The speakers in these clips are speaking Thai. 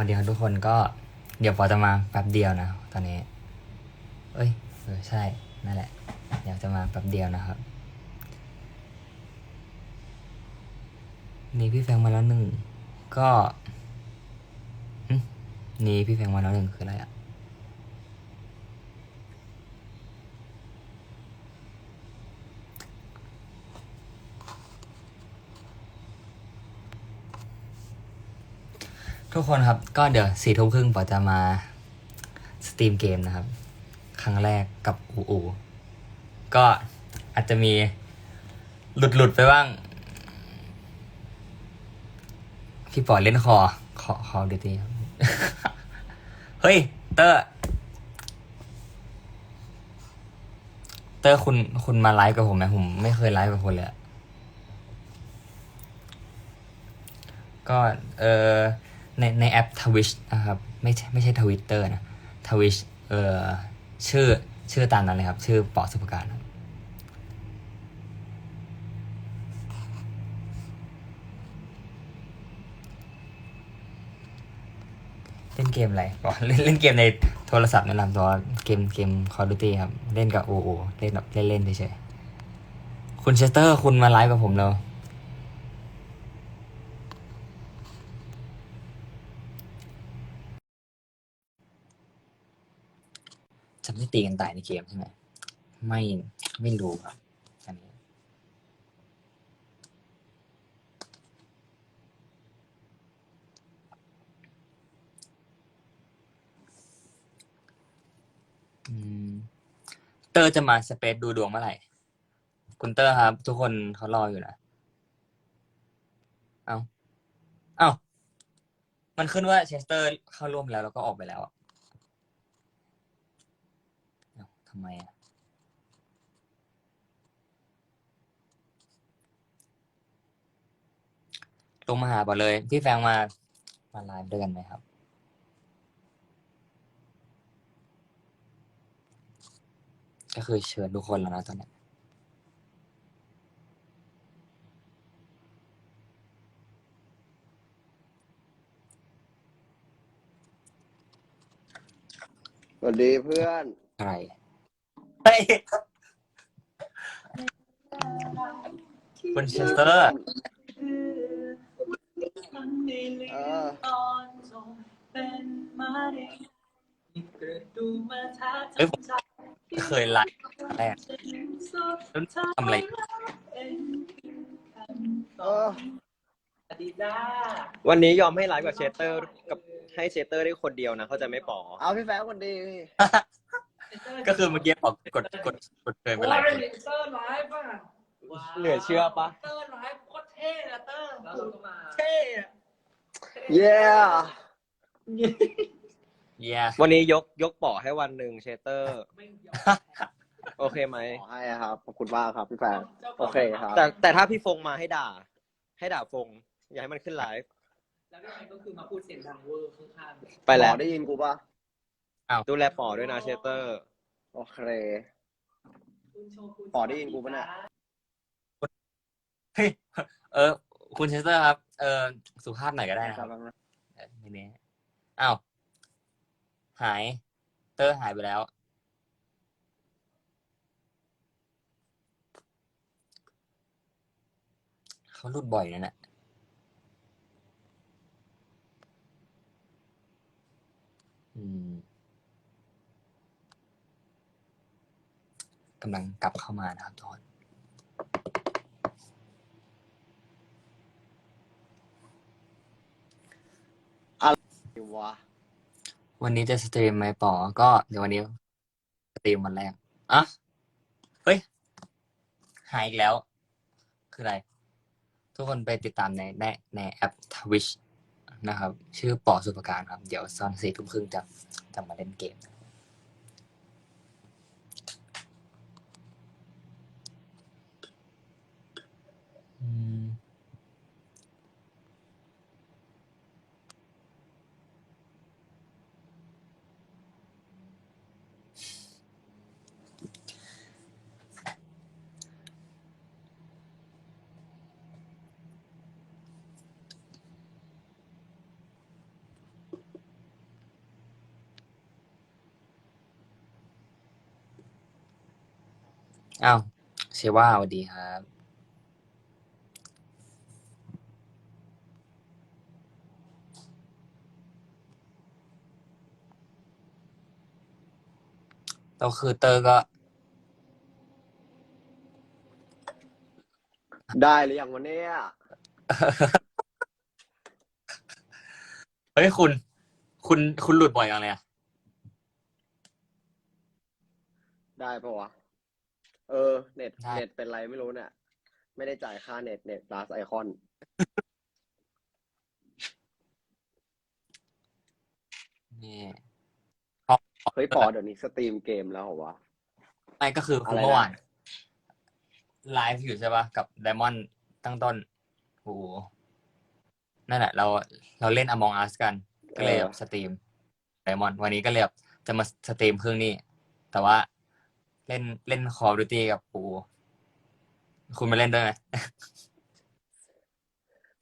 วันเดียวทุกคนก็เดี๋ยวปอจะมาแป๊บเดียวนะ ตอนนี้ เอ้ยเออใช่ นั่นแหละ เดี๋ยวจะมาแป๊บเดียวนะครับ นี่พี่แฟงมาแล้วหนึ่ง ก็นี่พี่แฟงมาแล้วหนึ่งคืออะไรอะ ทุกคนครับ ก็เดี๋ยวสี่ทุ่มครึ่งปอจะมาสตรีมเกมนะครับ ครั้งแรกกับอูอูก็อาจจะมีหลุดหลุดไปบ้าง พี่ปอเล่นคอขอขอดูทีครับเฮ้ย เตอร์ เตอร์คุณคุณมาไลฟ์กับผมไหมผมไม่เคยไลฟ์กับคนเลยก็ เออ ในในแอปทวิชนะครับไม่ใช่ไม่ใช่ทวิตเตอร์นะทวิชเออชื่อชื่อตามนั้นเลยครับ ชื่อปอสุภการครับเล่นเกมอะไรบอเล่นเล่นเกมในโทรศัพท์ในละตัวเกมเกม Call of Duty ครับ เล่นกับโอโอเล่นแบบเล่นเล่นเฉยๆคุณเชสเตอร์คุณมาไลฟ์กับผมแล้ว จะไม่ตีกันตายในเกมใช่ไหมไม่ไม่รู้ครับอันนี้เตอร์จะมาสเปซดูดวงเมื่อไหร่ คุณเตอร์ครับ ทุกคนเขารออยู่นะ เอาเอามันขึ้นว่าเชสเตอร์เข้าร่วมแล้วแล้วก็ออกไปแล้วอะเอ้า ทำไมอะลงมาหาบอเลย พี่แฟงมา มาไลฟ์ด้วยกันไหมครับ ก็คือเชิญทุกคนแล้วนะตอนเนี้ยสวัสดีเพื่อนใคร เฮ้ยคุณเชสเตอร์เออเฮ้ยผมเคยไลฟ์แรกแล้วทำอะไรเออวันนี้ยอมให้ไลฟ์กับเชสเตอร์กับให้เชสเตอร์ได้คนเดียวนะเขาใจะไม่ปอเอาพี่แฟนคนดี ก็คือเมื่อกี้บอกกดกดกดเกินไปหลายคนเตอร์ไลฟ์อะเหลือเชื่อปะเตอร์ไลฟ์โคตรเท่อะเตอร์แล้วเราก็มาเท่อะเย้เย้วันนี้ยกยกปอให้วันหนึ่งเชสเตอร์ ไม่ยอมโอเคไหม ขอให้ครับ ขอบคุณมากครับพี่แฟน โอเคครับ แต่แต่ถ้าพี่ฟงมาให้ด่า ให้ด่าฟง อย่าให้มันขึ้นไลฟ์แล้วพี่แมนก็คือมาพูดเสียงดังเวอร์ข้างไปแล้วหมอได้ยินกูปะ ดูแลปอด้วยนะเชสเตอร์ โอเคๆคุณโชว์คุณปอได้ยินกูปะเนี่ย เฮ้ยเออ คุณเชสเตอร์ครับ เออสุภาพหน่อยก็ได้นะครับเออไม่แน่อ้าว หาย เตอร์หายไปแล้ว เขาหลุดบ่อยนั่นแหละอืม กำลังกลับเข้ามานะครับทุกคนดีวะวันนี้จะสตรีมไหมปอก็เดี๋ยววันนี้สตรีมวันแรกอะเฮ้ย หายอีกแล้ว คืออะไร ทุกคนไปติดตามในในในแอปทวิชนะครับ ชื่อปอสุภการครับ เดี๋ยวตอนสี่ทุ่มครึ่งจะจะมาเล่นเกมอืม อ้าวเชว่าสวัสดีครับ เราคือเตอร์ก็ ได้หรือยังวันนี้เฮ้ยคุณ คุณคุณหลุดบ่อยยังเลยอะได้ปะวะ เออ เน็ต เน็ตเป็นไรไม่รู้เนี่ย ไม่ได้จ่ายค่าเน็ต เน็ตลาสไอคอน นี่ เฮ้ยปอเดี๋ยวนี้สตรีมเกมแล้วเหรอวะ ไม่ก็คืออะไรนะ เมื่อวานไลฟ์อยู่ใช่ป่ะกับไดมอนด์ตั้งต้นโอ้โหนั่นแหละเราเราเล่น Among Us กัน ก็เลยแบบสตรีมไดมอนด์วันนี้ก็เลยแบบจะมาสตรีมเครื่องนี้ แต่ว่าเล่นเล่น Call of Duty กับปูคุณมาเล่นด้วยไหม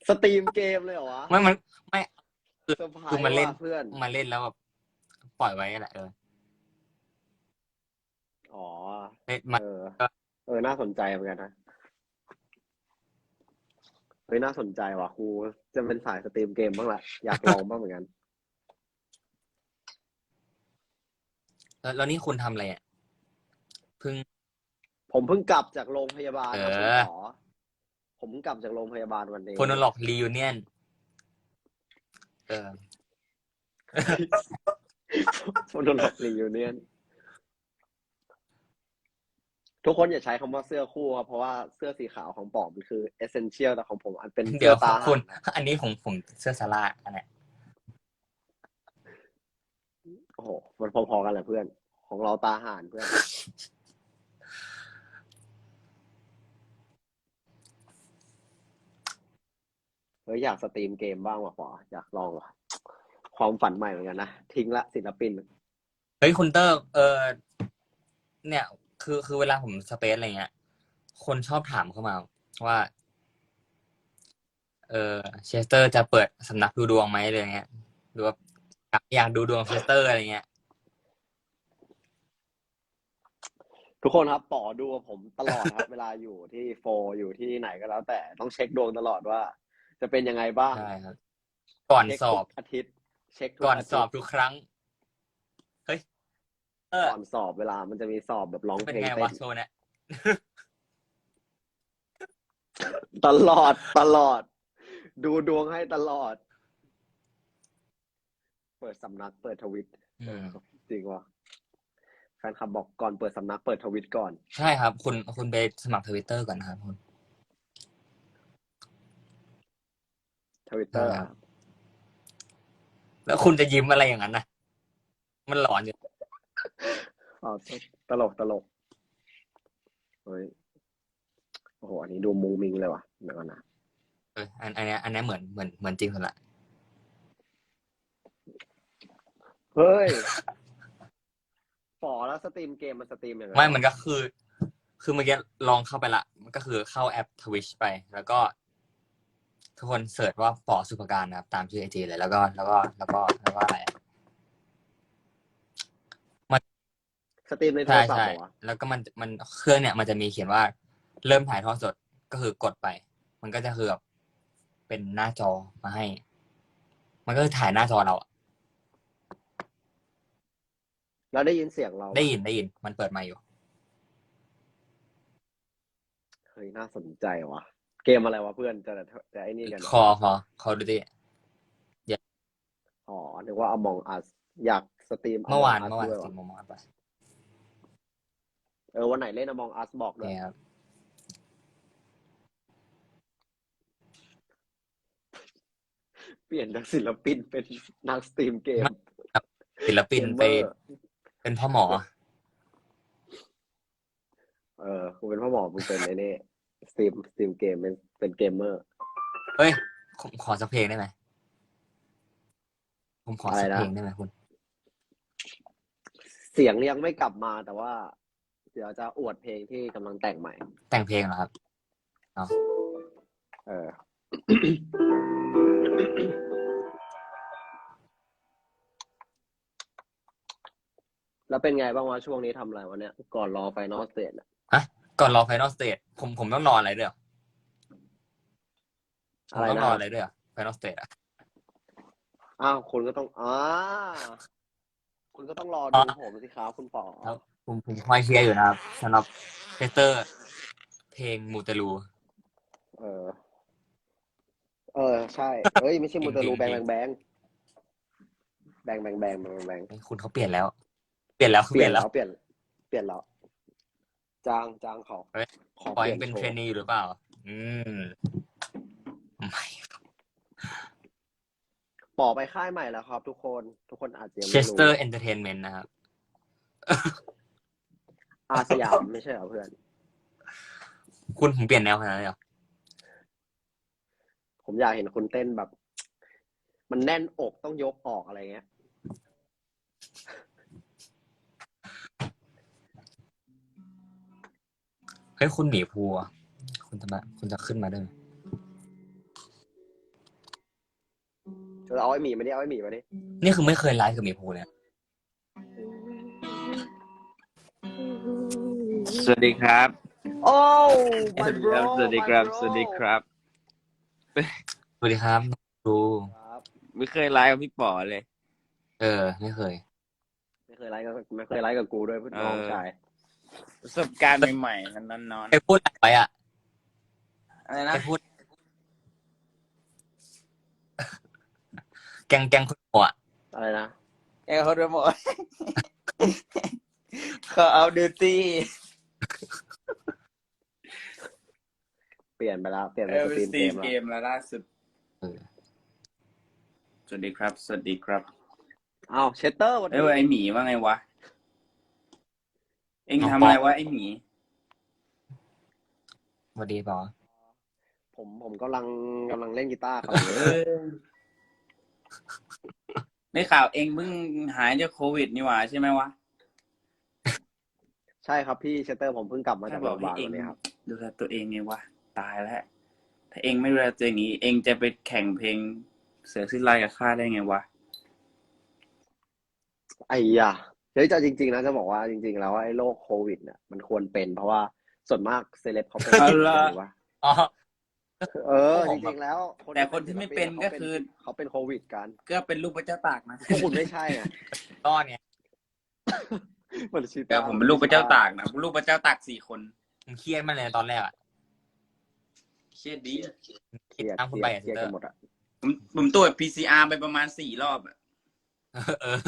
สตรีมเกมเลยเหรอวะไม่มันไม่เซอร์ไพรคือส์มันเล่น ว่ะเพื่อน มาเล่นแล้วแบบ ปล่อยไว้แหละเอออ๋อเล่นมาเออเออ น่าสนใจเหมือนกันนะ เฮ้ย น่าสนใจว่ะครูจะเป็นสายสตรีมเกมบ้างแหละ อยากลองบ้างเหมือนกัน แล้วแล้วนี่คุณทำอะไรอะเพิ่ง ผมเพิ่งกลับจากโรงพยาบาลครับเอคุณอหมอผมเพิ่งกลับจากโรงพยาบาลวันนี้โฟนล็อกรียูเนียนเออ โฟนล็อกรียูเนียนทุกคนอย่าใช้คำว่าเสื้อคู่ครับเพราะว่าเสื้อสีขาวของป๋อมมันคือเอเซนเชียลแต่ของผมอันเป็นเดี๋ยวสื้อตาคุณหารอันนี้ของผมเสื้อซาร่าอันเนี้ยโอ้โหมันพอๆกันแหละเพื่อน ของเราตาห่านเพื่อน เฮ้ยอยากสตรีมเกมบ้างว่ะป๋ออยากลองว่ะ ความฝันใหม่เหมือนกันนะ ทิ้งละศิลปิน เฮ้ยคุณเตอร์ เออเนี่ย คือคือเวลาผมสเปซอะไรเงี้ย คนชอบถามเข้ามาว่า เออเชสเตอร์จะเปิดสำนักดูดวงไหมอะไรเงี้ยหรือว่าอยากอยากดูดวงเชสเตอร์อะไรเงี้ย ทุกคนครับป๋อดูกับผมตลอดครับ เวลาอยู่ที่โฟอยู่ที่ไหนก็แล้ว แต่ต้องเช็คดวงตลอดว่า จะเป็นยังไงบ้างใช่ครับ ก่อนเช็คสอบ ทุกอาทิตย์ เช็คทุก่อนาทิตย์สอบทุกครั้ง เฮ้ย เออ ก่อนสอบเวลา มันจะมีสอบแบบร้องเป็นเพลงไงเต้วะนโชว์เนี่ยตลอดตลอด ดูดวงให้ตลอด เปิดสำนักเปิดทวิตอืมจริงวะแฟนคลับบอกก่อนเปิดสำนักเปิดทวิตก่อน ใช่ครับ คุณคุณไปสมัครทวิตเตอร์ก่อนนะครับคุณ ทวิตเตอร์ ครับ แล้วคุณจะยิ้มอะไรอย่างนั้นนะมันหลอนอยู่อ๋อตลกตลกเฮ้ยโอ้โห อันนี้ดูมุงมิงเลยว่ะเดี๋ยวก่อนนะเอออันอันเนี้ยอันเนี้ยเหมือนเหมือนเหมือนจริงสุดละเฮ้ยฝอแล้วสตรีมเกมมันสตรีมยังไงไม่มันก็คือ คือเมื่อกี้ลองเข้าไปละ มันก็คือเข้าแอปทวิชไป แล้วก็ ทุกคนเสิร์ชว่าปอสุภการนะครับ ตามชื่อไอจีเลยแล้วก็แล้วก็แล้วก็แล้วก็อะไรอะสตรีมในโทใช่รศัพท์ใช่เหรอวะแล้วก็มันมันเครื่องเนี่ย มันจะมีเขียนว่าเริ่มถ่ายทอดสดก็คือกดไป มันก็จะคือแบบเป็นหน้าจอมาให้ มันก็คือถ่ายหน้าจอเราอะแล้วได้ยินเสียงเราได้ยินได้ยิน มันเปิดไมาอยู่ เฮ้ยน่าสนใจว่ะ เกมอะไรวะเพื่อนจะจะไอ้นี่กันคอคอคอดูดิอ๋อนึกว่า Among Us อยากสตรีมเมื่อวาน Among Us เมื่อวานด้วยสิว่ะโมงมาไปเออวันไหนเล่น Among Us บอกด้วยเนี่ยครับเปลี่ยนจากศิลปินเป็นนักสตรีมเกมศิลปินไปเกมเมอร์เป็นพ่อหมอ เออกูเป็นพ่อหมอมึงเป็นไอ้นี่ สตรีมสตรีมเกมเป็นเป็นเกมเมอร์ เฮ้ย ผมขอสักเพลงได้ไหม ผมขอสักอะไรนะเพลงได้ไหมคุณ เสียงยังไม่กลับมาแต่ว่า เดี๋ยวจะอวดเพลงที่กำลังแต่งใหม่ แต่งเพลงเหรอครับเออแล้วเป็นไงบ้างวะช่วงนี้ทำอะไรวะเนี่ย ก่อนรอไฟนอลสเตจ ก่อนรอไฟนอลสเตจผมผมต้องนอนอะไรด้วยเหรอผอะมไรต้องนะนอนอะไรด้วยไฟนอลสเตจอะอ้าวคุณก็ต้องอ่าคุณก็ต้องรออ๋ดูอผมสิครับคุณป๋อครับผมผมคอยเชียร์อยู่นะครับสำหรับเทสเตอร์ เพลงมูเตลูเออ เออ ใช่เฮ้ยไม่ใช่มูเตลูจริงๆแบงแบงแบงแบงแบงแบงแบงแบงคุณเขาเปลี่ยนแล้ว เปลี่ยนแล้วเปลี่ยนแล้วเปลี่ยนเปลี่ยนแล้ว จางจางเขาเฮ้ยขอปอยเปลี่ยนเป็นโชเทรนว์นีอยู่หรือเปล่า อืมไม่ป๋อไปค่ายใหม่แล้วครับ ทุกคน ทุกคนอาจจะยังเชไม่สรู้เตอร์เอนเตอร์เทนเมนต์นะครับ อาสยามไม่ใช่เหรอเพื่อน คุณผมเปลี่ยนแนวขนาดนั้นเลยเหรอ ผมอยากเห็นคุณเต้นแบบ มันแน่นอกต้องยกออกอะไรเงี้ย เฮ้ยคุณหมีภูอะคุณจะมาคุณจะขึ้นมาด้วยไหมเออเอาไอ้หมีมาดิเอาไอ้หมีมาดินี่คือไม่เคยไลฟ์กับหมีภูเลยนะสวัสดีครับ โอ้สวัสดีครับ สวัสดีครับสวัสดีครับสวัสดีครับครูครับ ไม่เคยไลฟ์กับพี่ป๋อเลย เออ ไม่เคย ไม่เคยไลฟ์กับไม่เคยไลฟ์กับกูด้วยเพื่อนน้องเออชาย ประสบการณ์ใหม่ๆนอนนอนไปพูดอะไรไปอะๆอะไรไปนะพูด แกงแกงคุณหัวอะอะไรนะเอลเขาด้วยหมดเขาเอาดิวตี้เปลี่ยนไปแล้ว เปลี่ยนเอเป็นลสตรีมซีเกเกมมแล้วล่าสุด เออสวัสดีครับ สวัสดีครับแล้วอ้าวเชสเตอร์วันเอ้ยนี้ไอหมีว่าไงวะ เอ็งทำอะไรวะไอหมีสวัสดีปอผมผมกำลังกำลังเล่นกีตาร์ครับเออได้ข่าวเอ็งเพิ่งหายจากโควิดนี่หว่าใช่ไหมวะ ใช่ครับพี่เชสเตอร์ผมเพิ่งกลับมาจากถ้าโรบอกงพยาบาลให้เอ็งวันนี้ครับ ดูแลตัวเองไงวะ ตายแล้ว ถ้าเอ็งไม่ดูแลตัวเองนี้ เอ็งจะไปแข่งเพลงเสือสิ้นลายกับข้าได้ไงวะ ไอ้ยา เฮ้ยจะจริงๆนะจะบอกว่าจริง ๆ แล้วไอ้โรคโควิดเนี่ยมันควรเป็นเพราะว่าส่วนมากเซเลบเขาเป็นเอาล่ะหรือว่าอ๋อเออผจมแบบริงๆแล้วแต่คนที่ไม่เป็นก็คือเขาเป็นโควิดกัน ก็เป็นลูกพระเจ้าตากนะพวกคุณไม่ใช่ไงก้อนเนี่ยมันชีแต่ผมเป็นลูกพระเจ้าตากนะลูกพระเจ้าตากสี่คนผมเครียดมากเลยตอนแรกอะเครียดดีเครียดตามคุณเคไปรียดอะเครียดกันหมดอะผมผมตรวจ PCR ไปประมาณสี่รอบอะ เออ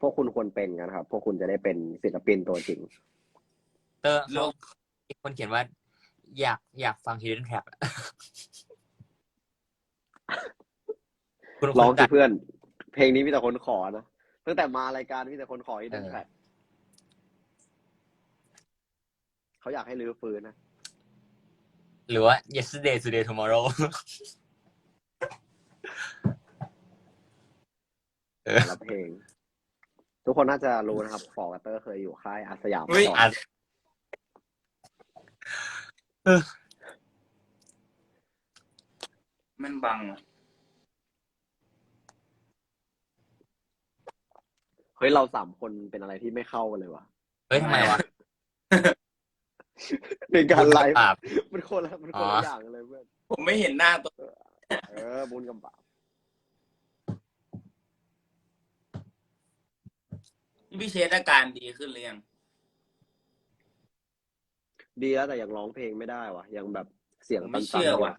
พวกคุณควรเป็นกันครับ พวกคุณจะได้เป็นศิลปินตัวจริง เตอร์โลกมีคนเขียนว่า อยากอยากฟัง Hidden Track อะคุณร้องคุณสิจัดเพื่อน เพลงนี้มีแต่คนขอนะ ตั้งแต่มารายการมีแต่คนขออีกเออแทร็กเขาอยากให้รื้อฟื้นนะ หรือว่า Yesterday Today Tomorrow เออแต่ละเพลง ทุกคนน่าจะรู้นะครับฟอร์กัตเตอร์เคยอยู่ค่ายอาสยามเฮ้ยก่อนอะมันบังอะเฮ้ยเราสามคนเป็นอะไรที่ไม่เข้ากันเลยวะเฮ้ยทำไมวะในการไลฟ์บาป มันคนละมันคนอ๋ละออย่างกันเลยเพื่อนผมไม่เห็นหน้าตัว เออบุญกับบาป พี่เชษอาการดีขึ้นหรือยังดีแล้วแต่ยังร้องเพลงไม่ได้วะยังแบบเสียงไม่ตันเชื่อๆว่ะ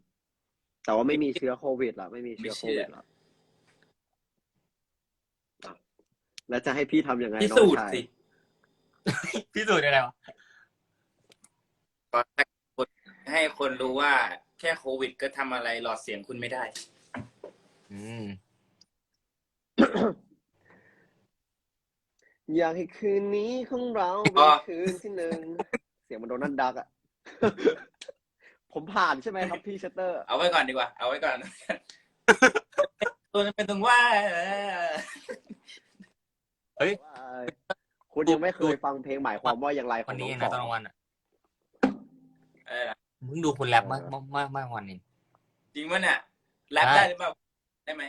แต่ว่าไม่มีเชื้อโควิดละไม่มีเชื้อไม่โคเชื่อวิดละแล้วจะให้พี่ทำยังไงพิน้อสูงจน์ชายสิพิสูจน์ยังไงวะก็ให้คนให้คนรู้ว่าแค่โควิดก็ทำอะไรหลอดเสียงคุณไม่ได้ อืม อยากให้คืนนี้ของเราอ๋เป็นอคืนที่หนึ่งเสียงมันโดนัลด์ดักอะผมผ่านใช่ไหมครับพี่เชตเตอร์ เอาไว้ก่อนดีกว่า เอาไว้ก่อน ตัวนั้นเป็นตรงว่าเฮ้ยว่าคุณยังไม่เคยฟังเพลงหมายความว่าอย่างไรขอวังนน้นี้องนะต่ตอนกลางอวันอะเออมึงดูคุณแรปมากมากมากมากวันนี้จริงปะเนี่ยแรปได้ได้หรือเปล่าได้ไหม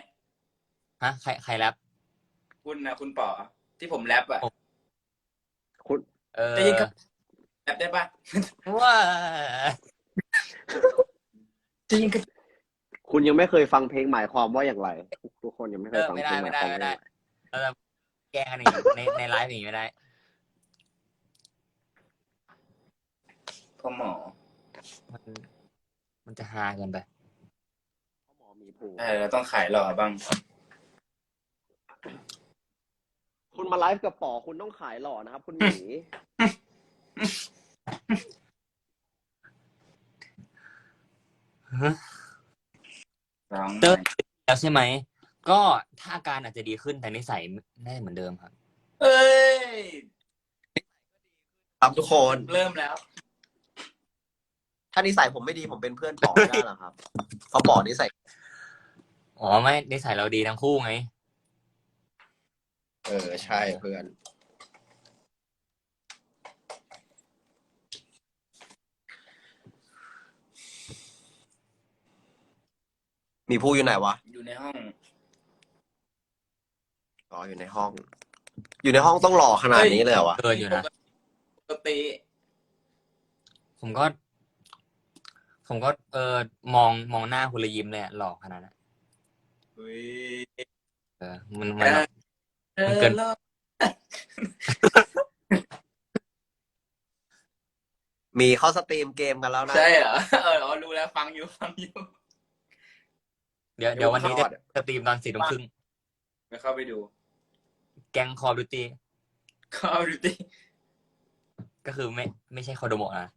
ฮะใครใครแรปคุณนะคุณป๋อ ที่ผมแรปอะเออได้ยินครับแบบได้ปะว้าได้ยินกันคุณยังไม่เคยฟังเพลงหมายความว่าอย่างไรทุกคนยังไม่เคเอยอฟังไม่เพลได้งหไม่มายได้ความไม่ว่าได้อย่างไรเราจะแกล้งกันอย่างนี้ในในไลฟ์อย่างนี้ไม่ได้ พ่อหมอมันมันจะฮาเกินไป หมอมีผูเออเราต้องขายหล่อบ้าง คุณมาไลฟ์กับป๋อคุณต้องขายหล่อนะครับ คุณหมีร้องเติร์ดแล้วใช่ไหม ก็ถ้าอาการอาจจะดีขึ้นแต่นิสัยไม่ได้เหมือนเดิมครับ เอ้ย ครับทุกคน เริ่มแล้ว ถ้านิสัยผมไม่ดีผมเป็นเพื่อนป๋อไม่ได้หรอครับเพราะป๋อนิสัย อ๋อไม่นิสัยเราดีทั้งคู่ไง เออ ใช่เพื่อน มีผู้อยู่ไหนวะ อยู่ในห้องอ๋อ อยู่ในห้อง อยู่ในห้องต้องหล่อขนาดนี้เลยเหรอวะ เกินอยู่นะ ปกติผมก็ ผมก็ เออมองมองหน้าคุณและยิ้มเลยอะหล่อขนาดนั้นเฮ้ยเออมันมัน เออมันเกินเลิกมีเข้าสตรีมเกมกันแล้วนะ ใช่เหรอเอออ๋อรู้แล้วฟังอยู่ฟังอยู่เดี๋ยวเดี๋ยววันนี้เดี๋จะยวสตรีมตอนสี่ทุ่มครึ่งไปเข้าไปดู แก๊งคอร์ดูตีเข้าดูดิก็คือไม่ไม่ใช่คอโดโมะนะ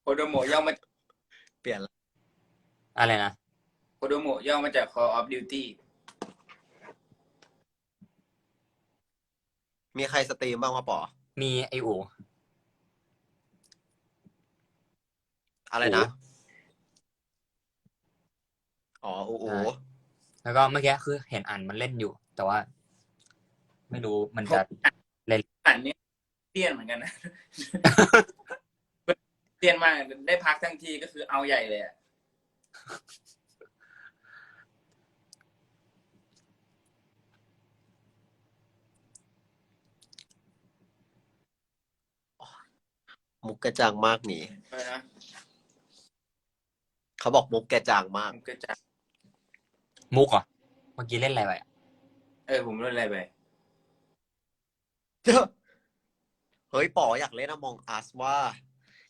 โคโดโมะย่อมาเปลี่ยนละอะไรนะ โคโดโมะย่อมาจาก Call of Duty มีใครสตรีมบ้างวะป๋อมีไออูอะไรนะ อ๋อโอ้โหแล้วก็เมื่อกี้คือเห็นอ่านมันเล่นอยู่ แต่ว่า ไม่รู้มันจะอันนี้เตี้ยนเหมือนกันนะเตี้ยนมากได้พักทั้งทีก็คือเอาใหญ่เลยอะ มุกกระจังมากหนีเออนะเขาบอกมุกแกจังมาก ผมก็จะมุกเหรอเมื่อกี้เล่นอะไรไปอะเออผมเล่นอะไรไปเฮ้ยป๋ออยากเล่นอมองอัสว่า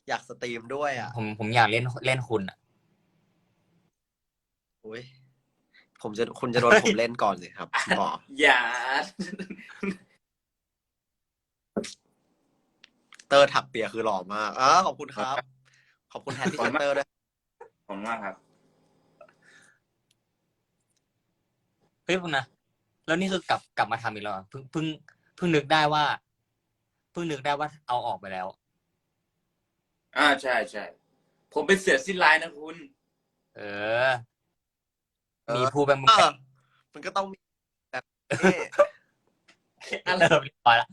อยากสตรีมด้วยอะผมผมอยากเล่นเล่นคุณอะอุ้ยผมจะคุณจะโดนผมเล่นก่อนสิครับป๋ออย่า เตอร์ถักเปียคือหล่อมากอ่าขอบคุณครับ ขอบคุณแทนที่เตอร์ด้วยขอบคุณมากครับ เฮ้ยคุณนะ แล้วนี่คือกลับกลับมาทำอีกแล้วเหรอเพิ่งเพิ่งเพิ่งนึกได้ว่า เพิ่งนึกได้ว่าเอาออกไปแล้ว อ่าใช่ใช่ผมเป็นเสือสิ้นลายนะคุณ เออมีผู้เป็นมึงเออมันก็ต้องมีแบบนี้ เริ่มเรียบร้อยละ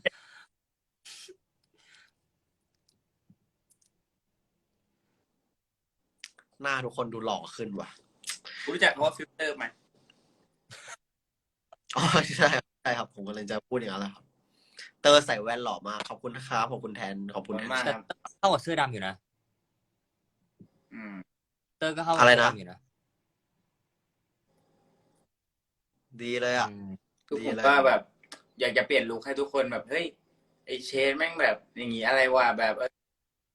หน้าทุกคนดูหล่อขึ้นว่ะรู้จักคำว่าฟิลเตอร์ไหมอ๋อใช่ครับใช่ครับ ผมกำลังจะพูดอย่างนั้นแหละครับ เตอร์ใส่แว่นหล่อมากขอบคุณนะครับขอบคุณแทนขอบขคุอบณคุณแทน มากครับเข้ากับเสื้อดำอยู่นะ อืม เตอร์ก็เข้ากับอะไรเสื้อนะ ดำอยู่นะดีเลยอะ อืมคือดีผมเลยก็แบบ อยากจะเปลี่ยนลุคให้ทุกคนแบบเฮ้ยไอเชนแม่งแบบอย่างงี้อะไรวะแบบเออ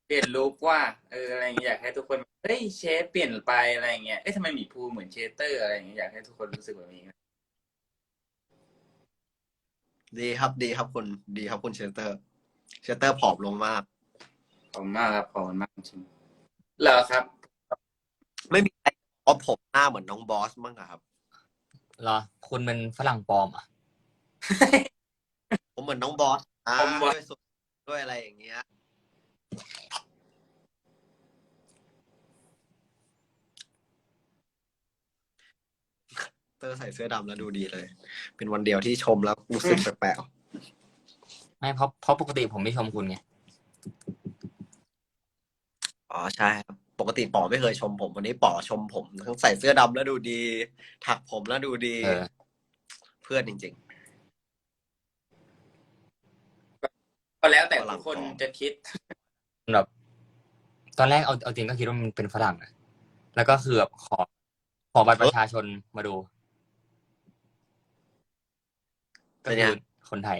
เปลี่ยนลุคว่าเอออะไรอย่างเงี้ยอยากให้ทุกคนเฮ้ยเชฟเปลี่ยนไปอะไรอย่างเงี้ยเอ้ยทำไมหมีภูเหมือนเชเตอร์อะไรอย่างเงี้ยอยากให้ทุกคนรู้สึกแบบนี้ดีครับดีครับคุณดีครับคุณเชสเตอร์ เชสเตอร์ผอมลงมากขอบคุณมากครับขอบคุณมากจริงเหรอครับ ไม่มีใครบอกว่าผมหน้าเหมือนน้องบอสมั้งอะครับ เหรอ คุณเป็นฝรั่งปลอมอะ ผมเหมือนน้องบอสอ่าผมว่าด้วยสุดด้วยอะไรอย่างเงี้ย เตอร์ใส่เสื้อดำแล้วดูดีเลย เป็นวันเดียวที่ชมแล้วรู้สึกแปลกไม่เพราะเพราะปกติผมไม่ชมคุณไง ๆอ๋อใช่ครับ ปกติป๋อไม่เคยชมผมวันนี้ป๋อชมผมทั้งใส่เสื้อดำแล้วดูดี ถักผมแล้วดูดี เออ เพื่อนจริง ก็แล้วแต่ทุกคนจะคิด แบบ ตอนแรกเอาเอาจริงก็คิดว่ามันเป็นฝรั่งอะแล้วก็คือแบบขอขอบัตรประชาชนมาดูก็คือคนไทย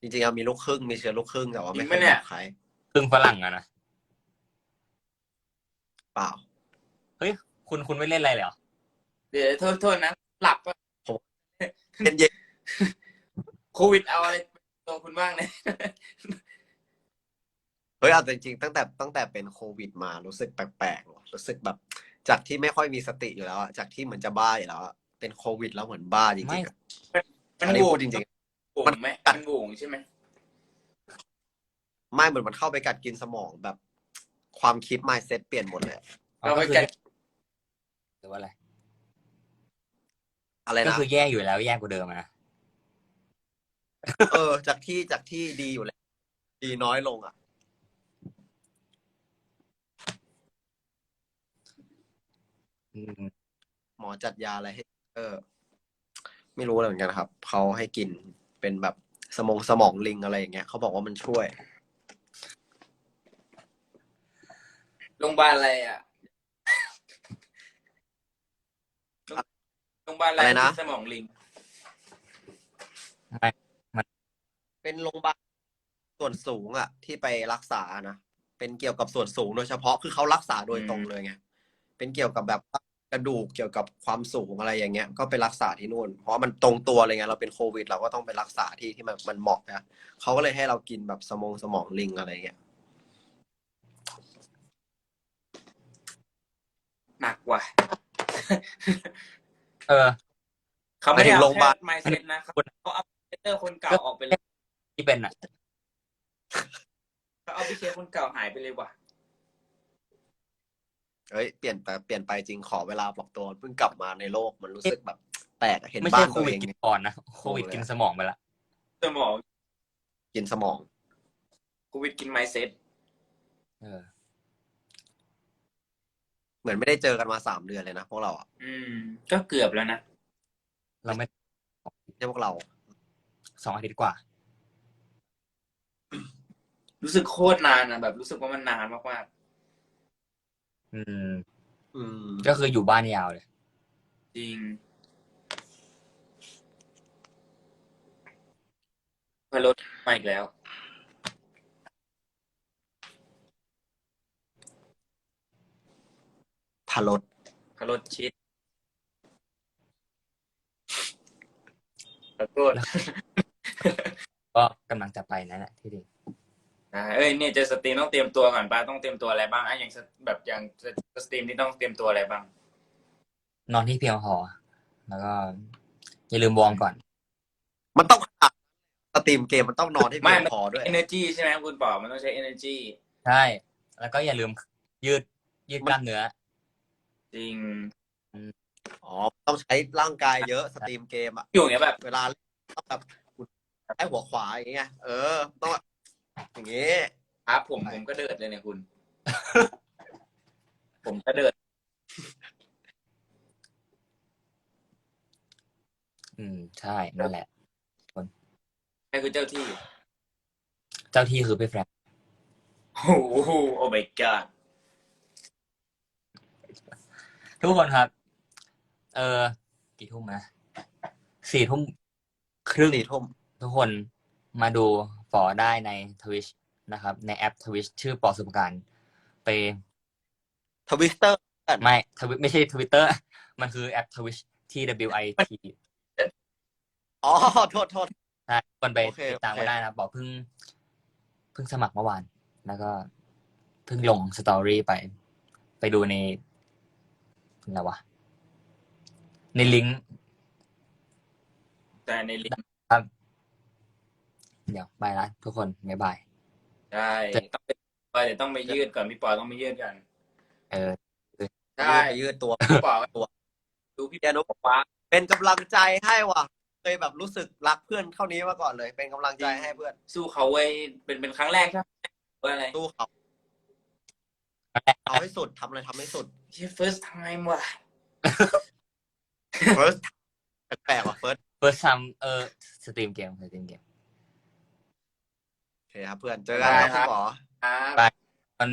จริงๆอะมีลูกครึ่งมีเชื้อลูกครึ่งแต่ว่าไม่จริงเคปะยเนี่ยบอกใครครึ่งฝรั่งอะนะเปล่า เฮ้ยคุณคุณไม่เล่นอะไรเลยเหรอเดี๋ยวโทษโทษนะ หลับปะเป็นเย็นโควิดเอาอะไรตั วคุณบ้างเนี่ยเฮ้ยเอาแต่จริงๆตั้งแต่ตั้งแต่เป็นโควิดมารู้สึกแปลกๆว่ะรู้สึกแบบ จากที่ไม่ค่อยมีสติอยู่แล้วอะจากที่เหมือนจะบ้าอยู่แล้วอะเป็นโควิดแล้วเหมือนบ้าจไม่ริงๆอะมันอันนี้โหวพูงดจริงโหวงไหมมันโหวงใช่ไหมๆ ไม่เหมือนมันเข้าไปกัดกินสมองแบบ ความคิด mindset เปลี่ยนหมดเลยอะเราไปก็คือกันหรือว่าอะไรอะไรก็นะคือแย่อยู่แล้วแย่กว่าเดิมอะนะ เออ จากที่จากที่ดีอยู่แล้ว ดีน้อยลงอะ อืมหมอจัดยาอะไรให้ เออ ไม่รู้อะไรเหมือนกันครับ เขาให้กินเป็นแบบสมองสมองลิงอะไรอย่างเงี้ยเขาบอกว่ามันช่วย โรงพยาบาลอะไรอะโรงพยาบาลอะไรอะไรนะสมองลิง เป็นโรงพยาบาลส่วนสูงอะที่ไปรักษานะเป็นเกี่ยวกับส่วนสูงโดยเฉพาะคือเขารักษาโดยตรงเลยไงเป็นเกี่ยวกับแบบกระดูกเกี่ยวกับความสูงอะไรอย่างเงี้ย ก็ไปรักษาที่นู่น เพราะมันตรงตัวเลยไงเราเป็นโควิด เราก็ต้องไปรักษาที่ที่มันมันเหมาะนะเขาก็เลยให้เรากินแบบสมองสมองลิงอะไรเงี้ยหนักว่ะเออเขาไม่ได้หมายถึงเอาโรงพยาบาแค่ลไมเซ็ตนะเขาเขาเอาเซตเตอร์คนเก่าออกไปเลย ที่เป็นอะเขาเอาพี่เชฟคนเก่าหายไปเลยว่ะเฮ้ยเปลี่ยนไปเปลี่ยนไปจริงขอเวลาปรับตัวเพิ่งกลับมาในโลกมันรู้สึกแบบแปลกอะเห็นไม่บ้าใช่นโคตัววิดเองกินก่อนนะโควิดกินสมองไปละสมองกินสมองโควิดกินไมเซ็ตเออ เหมือนไม่ได้เจอกันมาสามเดือนเลยนะพวกเราอะอืม ก็เกือบแล้วนะ เราไม่ไม่ใช่พวกเรา สองอาทิตย์กว่า รู้สึกโคตรนานนะแบบ รู้สึกว่ามันนานมากอืม อืมก็คืออยู่บ้านยาวเลยๆจริงพารถมาอีกแล้ว พารถพารถชิดขอโทษก็กำลังจะไปนั่นแหละที่ดี อ่าเอ้ยเนี่ยจะสตรีมต้องเตรียมตัวก่อนป้าต้องเตรียมตัวอะไรบ้างอะอย่างสแบบอย่างสตรีมนี่ต้องเตรียมตัวอะไรบ้าง นอนที่เพียงพอแล้วก็อย่าลืมวอร์มก่อน มันต้องขนาดสตรีมเกมมันต้องนอนให้ไม่เพียงพอด้วย energy ใช่ไหมคุณบอกมันต้องใช้ energy ใช่ แล้วก็อย่าลืมยืดยืดกล้ามเนื้อจริงอ๋อต้องใช้ร่างกายเยอะสตรีมเกมอะอยู่อย่างเงี้ยแบบ เวลาต้องแบบใช้หัวขวาอย่างเงี้ยเออต้องแบบ อย่างงี้ครับผมผมก็เดิดเลยเนี่ยคุณ ผมก็เดิด อืม ใช่ นั่นแหละนี่คือเจ้าที่ เจ้าที่คือพี่แฟรงค์โอ้โหโอ้ my god ทุกคนครับ เออ กี่ทุ่มนะสี่ทุ่มครึ่งสี่ทุ่ม ทุกคนมาดู ปอได้ในทวิชนะครับ ในแอปทวิชชื่อปอสุภการไปทวิสเตอร์ไม่ทวิไม่ใช่ทวิตเตอร์มันคือแอปทวิช T W I T อ๋อ โทษโทษใช่ทุกคนไปโอเคติดตามโอเคก็ได้นะบอกเพิ่งเพิ่งสมัครเมื่อวาน แล้วก็เพิ่งลงสตอรี่ไป ไปดูในอะไรวะในลิงก์แต่ในลิงก์ครับ เดี๋ยวไปละทุกคนบ๊ายบาย ใช่ต้องไปเดี๋ยวต้องไปยืดก่อนพี่ปอต้องไปยืดกันเออใช่ยืดตัวพี่ปอตัว ดูพี่เปียโนบอกว่า เป็นกำลังใจให้ว่ะเคยแบบรู้สึกรักเพื่อนเท่านี้มาก่อนเลย เป็นกำลังใจให้เพื่อน สู้เขาไว้ยเป็นเป็นครั้งแรกใช่ไหมว่าอะไรสู้เขาเอาให้สุดทำอะไรทำให้สุดเฮ้ย first time ว่ะ first แปลกๆว่ะ first เฟิร์สซัมเออสตรีมเกมสตรีมเกมโอเคครับเพื่อนเจอกันนะครับได้ครับพี่ป๋อครับไปมัน